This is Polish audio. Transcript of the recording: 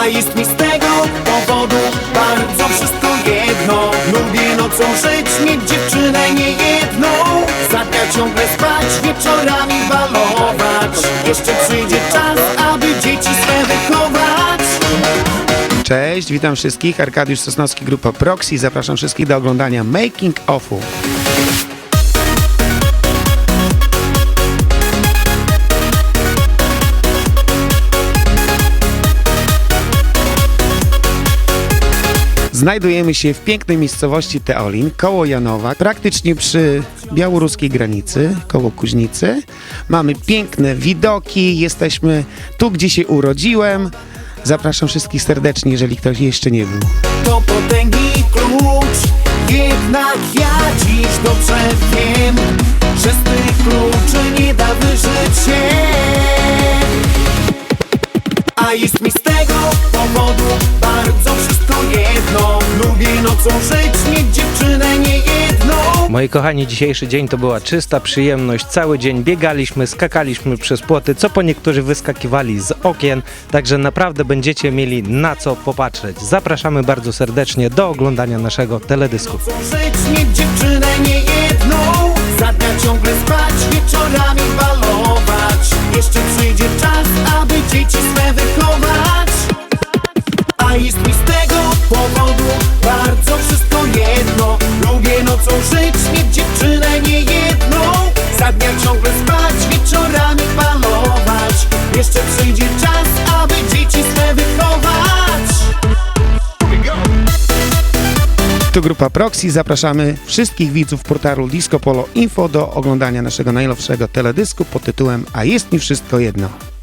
A jest mi z tego powodu bardzo wszystko jedno Lubię nocą żyć, mieć dziewczynę nie jedną Za ciągle spać, wieczorami balować Jeszcze przyjdzie czas, aby dzieci swe wychować Cześć, witam wszystkich. Arkadiusz Sosnowski, grupa Proxy. Zapraszam wszystkich do oglądania Making Offu. Znajdujemy się w pięknej miejscowości Teolin, koło Janowa, praktycznie przy białoruskiej granicy, koło Kuźnicy. Mamy piękne widoki, jesteśmy tu, gdzie się urodziłem. Zapraszam wszystkich serdecznie, jeżeli ktoś jeszcze nie był. To potęgi klucz Jednak ja dziś dobrze wiem Że z tych kluczy nie da wyżyć się A jest mi z tego powodu Mieć dziewczynę nie jedną Moi kochani, dzisiejszy dzień to była czysta przyjemność. Cały dzień biegaliśmy, skakaliśmy przez płoty, co po niektórzy wyskakiwali z okien, także naprawdę będziecie mieli na co popatrzeć. Zapraszamy bardzo serdecznie do oglądania naszego teledysku. Chcą żyć, mieć dziewczynę nie jedną Za dnia ciągle spać, wieczorami balować Jeszcze przyjdzie czas, aby dzieci swe wychować jest mi z tego powodu bardzo wszystko jedno Lubię nocą żyć, mieć dziewczynę nie jedną Za dnia ciągle spać, wieczorami balować Jeszcze przyjdzie czas, aby dzieci swe wychować Tu grupa Proxy. Zapraszamy wszystkich widzów portalu Disco Polo Info do oglądania naszego najnowszego teledysku pod tytułem A jest mi wszystko jedno.